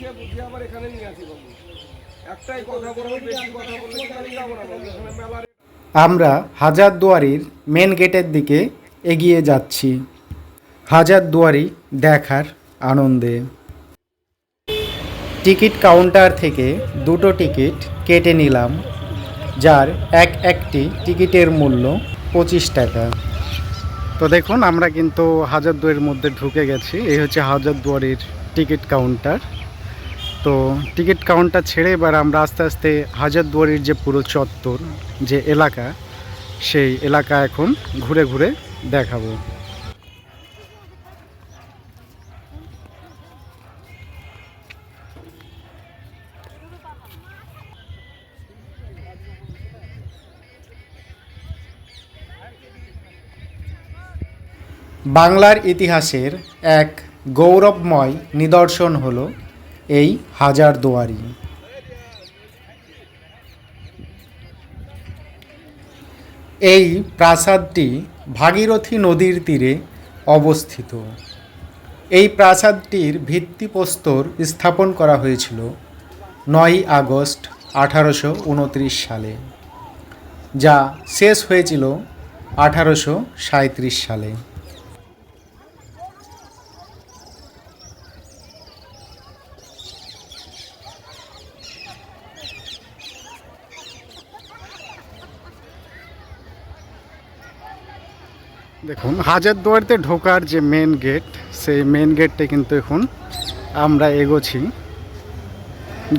দেখিয়ে বুঝিয়ে আবার এখানে নিয়ে আসি একটাই কথা বলব, বেশি কথা যাব না এখানে মেলার আমরা হাজারদুয়ারির মেন গেটের দিকে এগিয়ে যাচ্ছি। হাজারদুয়ারি দেখার আনন্দে। টিকিট কাউন্টার থেকে দুটো টিকিট কেটে নিলাম, যার এক একটি টিকিটের মূল্য পঁচিশ টাকা। তো দেখুন, আমরা কিন্তু হাজারদুয়ারির মধ্যে ঢুকে গেছি। এই হচ্ছে হাজারদুয়ারির টিকিট কাউন্টার। তো টিকিট কাউন্টার ছেড়ে এবার আমরা আস্তে আস্তে হাজারদুয়ারির যে পুরো চত্বর, যে এলাকা, সেই এলাকা এখন ঘুরে ঘুরে দেখাবো। বাংলার ইতিহাসের এক গৌরবময় নিদর্শন হলো এই হাজার হাজারদুয়ারি এই প্রাসাদটি ভাগীরথী নদীর তীরে অবস্থিত। এই প্রাসাদটির ভিত্তিপ্রস্তর স্থাপন করা হয়েছিল নয়ই আগস্ট আঠারোশো উনত্রিশ সালে, যা শেষ হয়েছিল আঠারোশো সাঁত্রিশ সালে। দেখুন হাজারদুয়ারিতে ঢোকার যে মেন গেট সেই মেন গেটটা কিন্তু এখন আমরা এগোছি।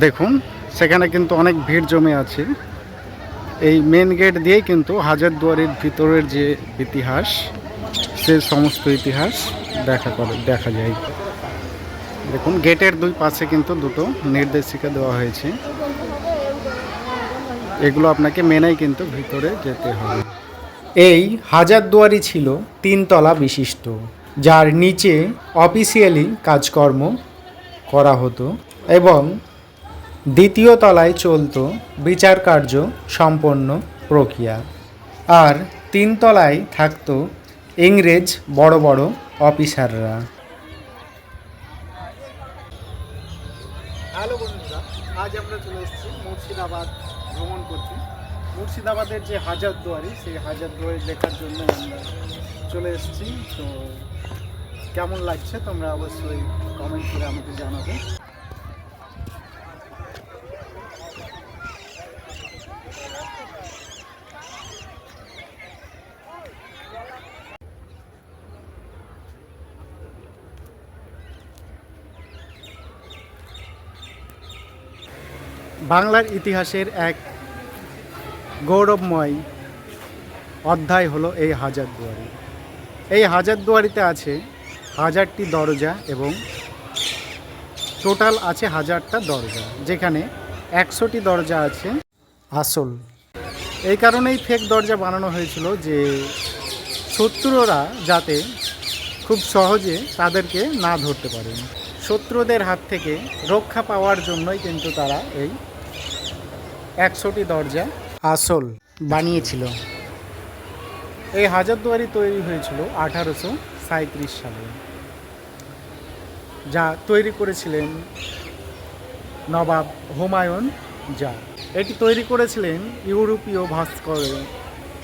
দেখুন, সেখানে কিন্তু অনেক ভিড় জমে আছে। এই মেন গেট দিয়েই কিন্তু হাজারদুয়ারির ভিতরের যে ইতিহাস, সে সমস্ত ইতিহাস দেখা করে, দেখা যায়। দেখুন, গেটের দুই পাশে কিন্তু দুটো নির্দেশিকা দেওয়া হয়েছে। এগুলো আপনাকে মেনেই কিন্তু ভিতরে যেতে হবে। এই হাজারদুয়ারি ছিল তিনতলা বিশিষ্ট, যার নিচে অফিসিয়ালি কাজকর্ম করা হতো এবং দ্বিতীয় তলায় চলতো বিচার কার্য সম্পন্ন প্রক্রিয়া। আর তিনতলায় থাকত ইংরেজ বড় বড় অফিসাররা। আজ আমরা চলে এসেছি মুর্শিদাবাদ ভ্রমণ মুর্শিদাবাদের যে হাজারদুয়ারি সেই হাজারদুয়ারি দেখার জন্য আমরা চলে এসেছি। তো কেমন লাগছে তোমরা অবশ্যই কমেন্ট করে আমাকে জানাবে। বাংলার ইতিহাসের এক গৌরবময় অধ্যায় হলো এই হাজারদুয়ারি এই হাজারদুয়ারিতে আছে হাজারটি দরজা এবং টোটাল আছে হাজারটা দরজা, যেখানে একশোটি দরজা আছে আসল। এই কারণেই ফেক দরজা বানানো হয়েছিল যে শত্রুরা যাতে খুব সহজে তাদেরকে না ধরতে পারেন শত্রুদের হাত থেকে রক্ষা পাওয়ার জন্যই কিন্তু তারা এই একশোটি দরজা আসল বানিয়েছিল। এই হাজারদুয়ারি তৈরি হয়েছিল আঠারোশো সাঁত্রিশ সালে। যা তৈরি করেছিলেন নবাব হুমায়ুন যা এটি তৈরি করেছিলেন ইউরোপীয় ভাস্কর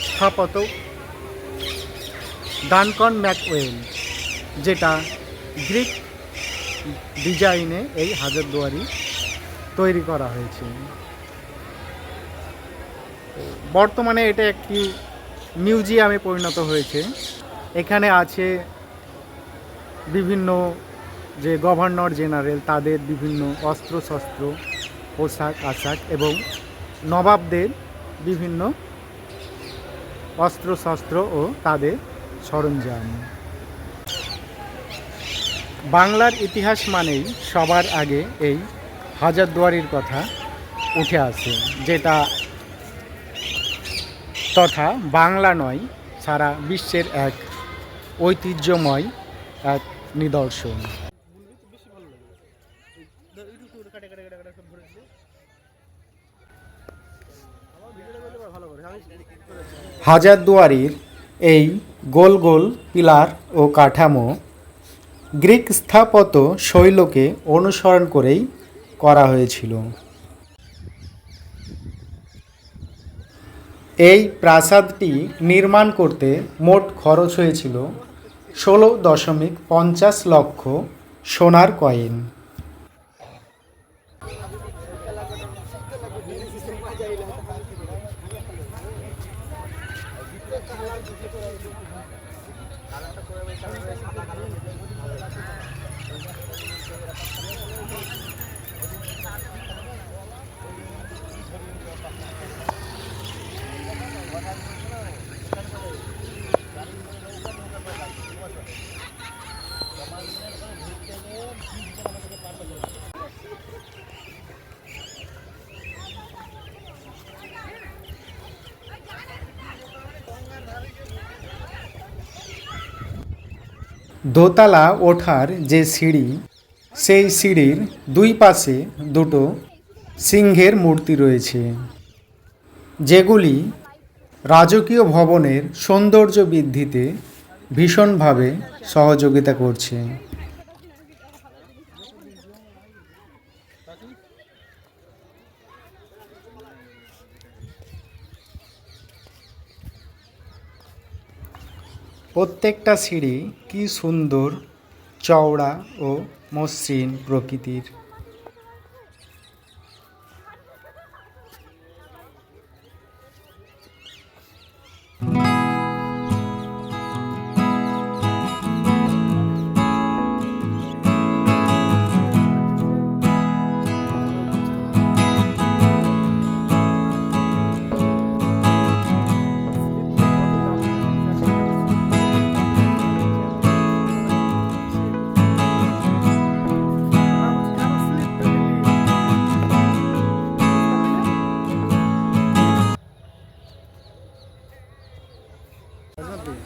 স্থাপত্য ডানকন ম্যাকওয়েল, যেটা গ্রিক ডিজাইনে এই হাজারদুয়ারি তৈরি করা হয়েছে। বর্তমানে এটা একটি মিউজিয়ামে পরিণত হয়েছে। এখানে আছে বিভিন্ন যে গভর্নর জেনারেল, তাদের বিভিন্ন অস্ত্রশস্ত্র, পোশাক আশাক এবং নবাবদের বিভিন্ন অস্ত্রশস্ত্র ও তাদের সরঞ্জাম। বাংলার ইতিহাস মানেই সবার আগে এই হাজারদুয়ারির কথা উঠে আসে, যেটা তথা বাংলা নয়, সারা বিশ্বের এক ঐতিহ্যময় এক নিদর্শন। হাজারদুয়ারির এই গোল গোল পিলার ও কাঠামো গ্রিক স্থাপত্য শৈলকে অনুসরণ করেই করা হয়েছিল। এই প্রাসাদটি নির্মাণ করতে মোট খরচ হয়েছিল ষোলো দশমিক পঞ্চাশ লক্ষ সোনার কয়েন। দোতলা ওঠার যে সিঁড়ি, সেই সিঁড়ির দুই পাশে দুটো সিংহের মূর্তি রয়েছে, যেগুলি রাজকীয় ভবনের সৌন্দর্য বৃদ্ধিতে ভীষণভাবে সহযোগিতা করছে। প্রত্যেকটা সিঁড়ি কি সুন্দর চওড়া ও মসৃণ প্রকৃতির।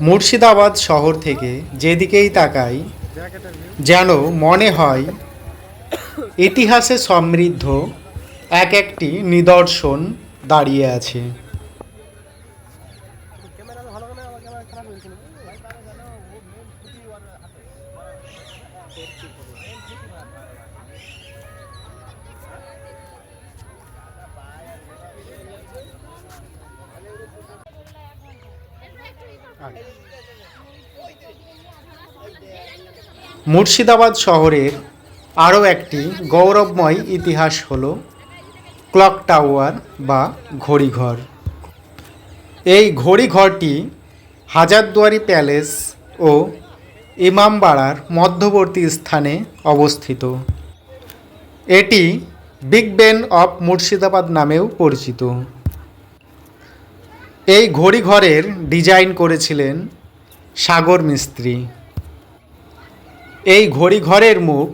মুর্শিদাবাদ শহর থেকে যেদিকেই তাকাই, যেন মনে হয় ইতিহাসে সমৃদ্ধ এক একটি নিদর্শন দাঁড়িয়ে আছে। মুর্শিদাবাদ শহরের আরও একটি গৌরবময় ইতিহাস হল ক্লক টাওয়ার বা ঘড়িঘর। এই ঘড়িঘরটি হাজারদুয়ারি প্যালেস ও ইমামবাড়ার মধ্যবর্তী স্থানে অবস্থিত। এটি বিগ বেন অফ মুর্শিদাবাদ নামেও পরিচিত। এই ঘড়িঘরের ডিজাইন করেছিলেন সাগর মিস্ত্রি। এই ঘড়িঘরের মুখ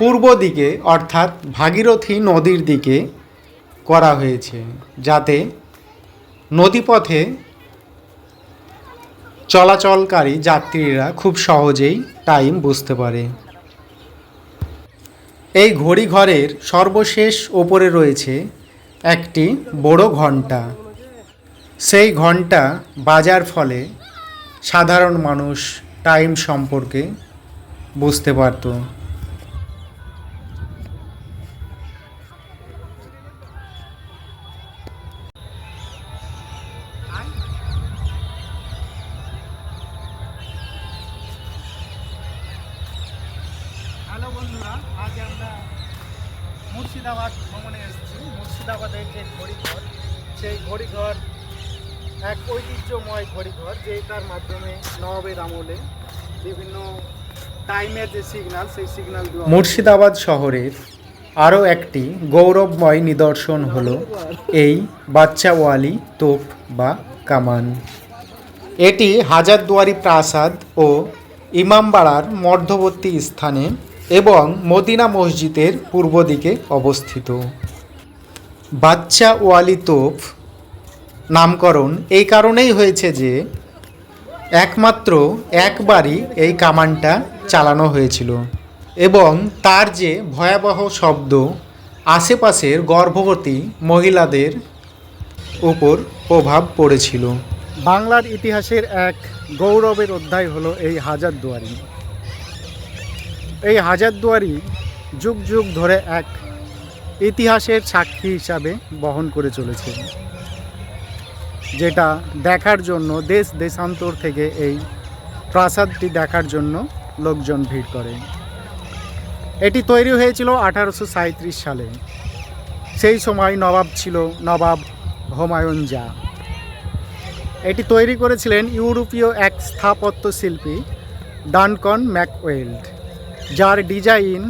পূর্ব দিকে, অর্থাৎ ভাগীরথী নদীর দিকে করা হয়েছে, যাতে নদীপথে চলাচলকারী যাত্রীরা খুব সহজেই টাইম বুঝতে পারে। এই ঘড়িঘরের সর্বশেষ ওপরে রয়েছে একটি বড় ঘণ্টা সেই ঘণ্টা বাজার ফলে সাধারণ মানুষ টাইম সম্পর্কে বুঝতে পারতো। হ্যালো বন্ধুরা, আজ আমরা মুর্শিদাবাদ ভ্রমণে এসেছি। মুর্শিদাবাদের যে ঘড়িঘর, সেই ঘড়িঘর এক ঐতিহ্যময় ঘড়িঘর, যেটার মাধ্যমে নবাবের আমলে বিভিন্ন মুর্শিদাবাদ শহরের আরও একটি গৌরবময় নিদর্শন হল এই বাচ্চাওয়ালি তোপ বা কামান। এটি হাজারদুয়ারি প্রাসাদ ও ইমামবাড়ার মধ্যবর্তী স্থানে এবং মদিনা মসজিদের পূর্ব দিকে অবস্থিত। বাচ্চা ওয়ালি, তোপ নামকরণ এই কারণেই হয়েছে যে একমাত্র একবারই এই কামানটা চালানো হয়েছিল এবং তার যে ভয়াবহ শব্দ, আশেপাশের গর্ভবতী মহিলাদের উপর প্রভাব পড়েছিল। বাংলার ইতিহাসের এক গৌরবের অধ্যায় হলো এই হাজারদুয়ারি এই হাজারদুয়ারি যুগ যুগ ধরে এক ইতিহাসের সাক্ষী হিসাবে বহন করে চলেছে, যেটা দেখার জন্য দেশ দেশান্তর থেকে এই প্রাসাদটি দেখার জন্য লোকজন ভিড় করে। এটি তৈরি হয়েছিল আঠারোশো সাঁইত্রিশ সালে। সেই সময় নবাব ছিল নবাব হুমায়ুন জা এটি তৈরি করেছিলেন ইউরোপীয় এক স্থাপত্য শিল্পী ডানকন ম্যাকওয়েল্ড, যার ডিজাইন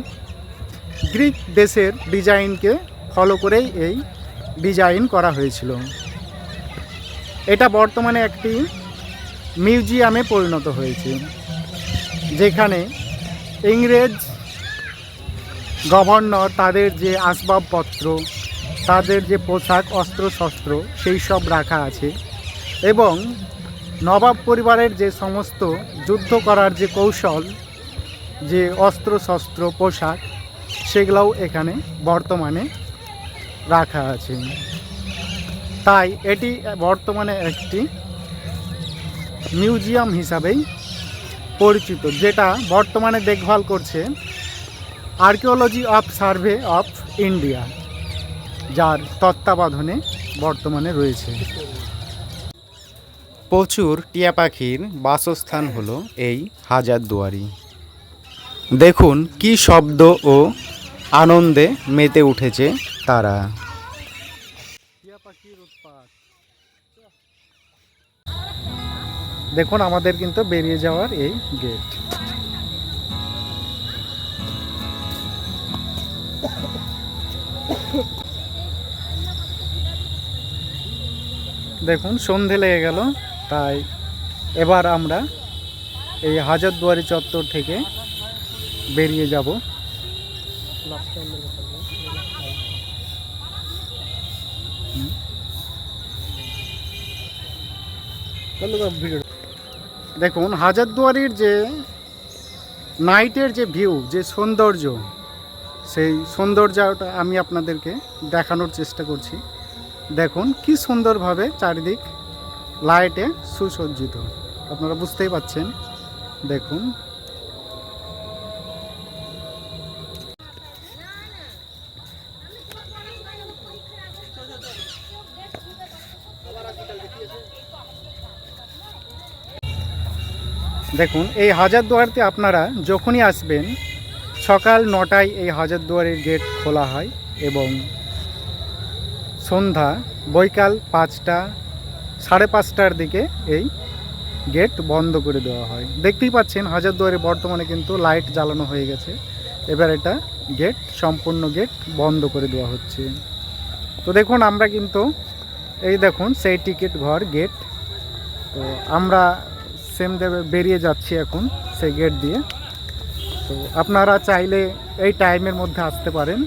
গ্রিক দেশের ডিজাইনকে ফলো করেই এই ডিজাইন করা হয়েছিল। এটা বর্তমানে একটি মিউজিয়ামে পরিণত হয়েছে। যেখানে ইংরেজ গভর্নর তাদের যে আসবাবপত্র, তাদের যে পোশাক, অস্ত্রশস্ত্র সেই সব রাখা আছে এবং নবাব পরিবারের যে সমস্ত যুদ্ধ করার যে কৌশল, যে অস্ত্রশস্ত্র, পোশাক, সেগুলোও এখানে বর্তমানে রাখা আছে। তাই এটি বর্তমানে একটি মিউজিয়াম হিসাবেই পরিচিত, যেটা বর্তমানে দেখভাল করছে archaeology of survey of India যার তত্ত্বাবধানে বর্তমানে রয়েছে। প্রচুর টিয়া পাখির বাসস্থান হলো এই হাজারদুয়ারি দেখুন কি শব্দ ও আনন্দে মেতে উঠেছে তারা। দেখুন আমাদের কিন্তু বেরিয়ে যাওয়ার এই গেট দেখুন, সন্ধে লেগে গেল, তাই এবার আমরা এই হাজারদুয়ারি চত্বর থেকে বেরিয়ে যাব। দেখুন হাজারদুয়ারির যে নাইটের যে ভিউ, যে সৌন্দর্য, সেই সৌন্দর্যটা আমি আপনাদেরকে দেখানোর চেষ্টা করছি। দেখুন, কি সুন্দরভাবে চারিদিক লাইটে সুসজ্জিত। আপনারা বুঝতেই পাচ্ছেন। দেখুন দেখুন, এই হাজারদুয়ারিতে আপনারা যখনই আসবেন, সকাল নটায় এই হাজারদুয়ারির গেট খোলা হয় এবং সন্ধ্যা, বৈকাল পাঁচটা, সাড়ে পাঁচটার দিকে এই গেট বন্ধ করে দেওয়া হয়। দেখতেই পাচ্ছেন হাজারদুয়ারে বর্তমানে কিন্তু লাইট জ্বালানো হয়ে গেছে। এবার এটা গেট, সম্পূর্ণ গেট বন্ধ করে দেওয়া হচ্ছে। তো দেখুন, আমরা কিন্তু, এই দেখুন, সেই টিকিট ঘর, গেট। তো আমরা সেম দেবে, বেরিয়ে যাচ্ছি এখন সেই গেট দিয়ে। তো আপনারা চাইলে এই টাইমের মধ্যে আসতে পারেন।